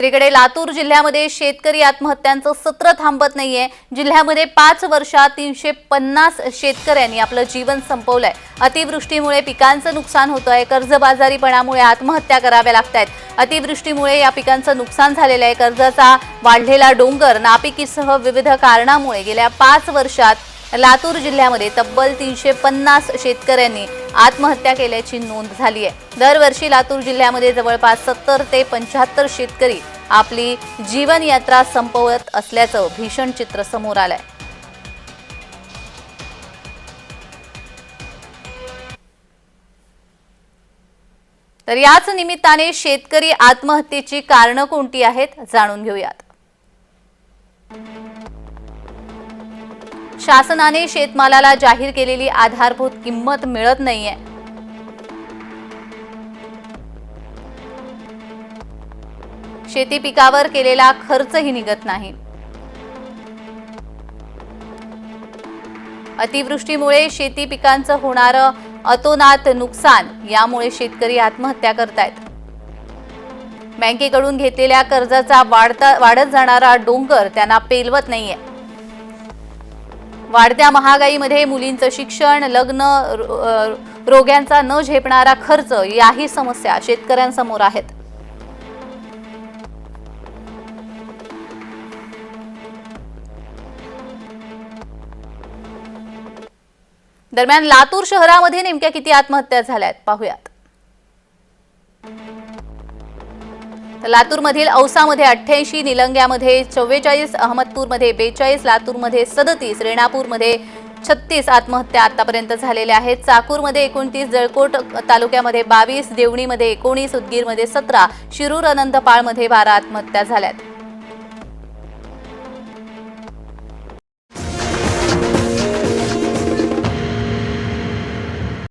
दुसरीकडे लातूर जिल्ह्यामध्ये शेतकरी आत्महत्यांचं सत्र थांबत नाहीये. जिल्ह्यामध्ये पाच वर्षात तीनशे पन्नास शेतकऱ्यांनी आपलं जीवन संपवलंय. अतिवृष्टीमुळे पिकांचं नुकसान होतं आहे कर्जबाजारीपणामुळे आत्महत्या कराव्या लागत आहेत अतिवृष्टीमुळे या पिकांचं नुकसान झालेलं आहे. कर्जाचा वाढलेला डोंगर नापिकीसह विविध कारणामुळे गेल्या पाच वर्षात लातूर जिल्ह्यामध्ये तब्बल तीनशे पन्नास शेतकऱ्यांनी आत्महत्या केल्याची नोंद झाली आहे. दरवर्षी लातूर जिल्ह्यामध्ये जवळपास सत्तर ते पंच्याहत्तर शेतकरी आपली जीवनयात्रा संपवत असल्याचं भीषण चित्र समोर आलंय. तर याच निमित्ताने शेतकरी आत्महत्येची कारणं कोणती आहेत जाणून घेऊयात. शासनाने शेतमालाला जाहीर केलेली आधारभूत किंमत मिळत नाहीये. शेती पिकावर केलेला खर्चही निघत नाही. अतिवृष्टीमुळे शेती पिकांचं होणारं अतोनात नुकसान यामुळे शेतकरी आत्महत्या करतायत. बँकेकडून घेतलेल्या कर्जाचा वाढता वाढत जाणारा डोंगर त्यांना पेलवत नाहीये. वाढत्या महागाईमध्ये मुलींचं शिक्षण लग्न रोग्यांचा न झेपणारा खर्च याही समस्या शेतकऱ्यांसमोर आहेत. दरम्यान लातूर शहरामध्ये नेमक्या किती आत्महत्या झाल्यात? पाहूयात. तर लातूरमधील औसामध्ये अठ्ठ्याऐंशी निलंग्यामध्ये चव्वेचाळीस अहमदपूरमध्ये बेचाळीस लातूरमध्ये सदतीस रेणापूरमध्ये छत्तीस आत्महत्या आतापर्यंत झालेल्या आहेत. चाकूरमध्ये एकोणतीस जळकोट तालुक्यामध्ये बावीस देवणीमध्ये एकोणीस उदगीरमध्ये सतरा शिरूर अनंतपाळमध्ये बारा आत्महत्या झाल्यात.